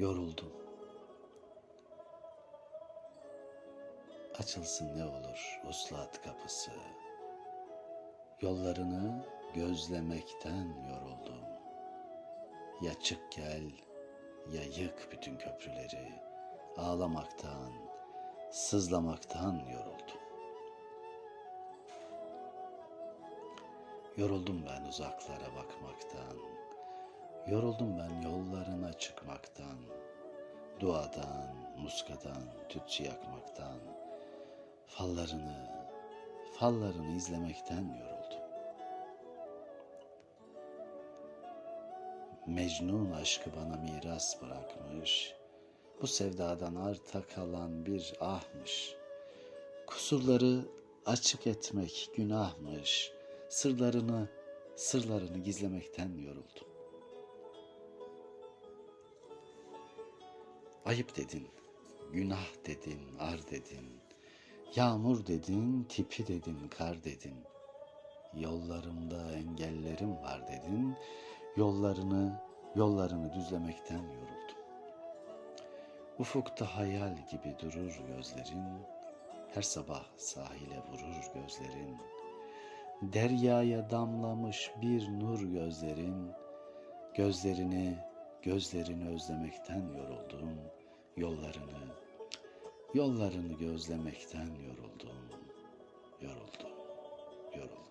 Yoruldum. Açılsın ne olur uslat kapısı. Yollarını gözlemekten yoruldum. Ya çık gel ya yık bütün köprüleri. Ağlamaktan, sızlamaktan yoruldum. Yoruldum ben uzaklara bakmaktan. Yoruldum ben yollarına çıkmaktan. Duadan, muskadan, tütsü yakmaktan. Fallarını, fallarını izlemekten yoruldum. Mecnun aşkı bana miras bırakmış. Bu sevdadan arta kalan bir ahmış. Kusurları açık etmek günahmış. Sırlarını, sırlarını gizlemekten yoruldum. Ayıp dedin, günah dedin, ar dedin. Yağmur dedin, tipi dedin, kar dedin. Yollarımda engellerim var dedin. Yollarını, yollarını düzlemekten yoruldum. Ufukta hayal gibi durur gözlerin. Her sabah sahile vurur gözlerin. Deryaya damlamış bir nur gözlerin. Gözlerini, gözlerini özlemekten yoruldum. Yollarını, yollarını gözlemekten yoruldum. Yoruldum, yoruldum.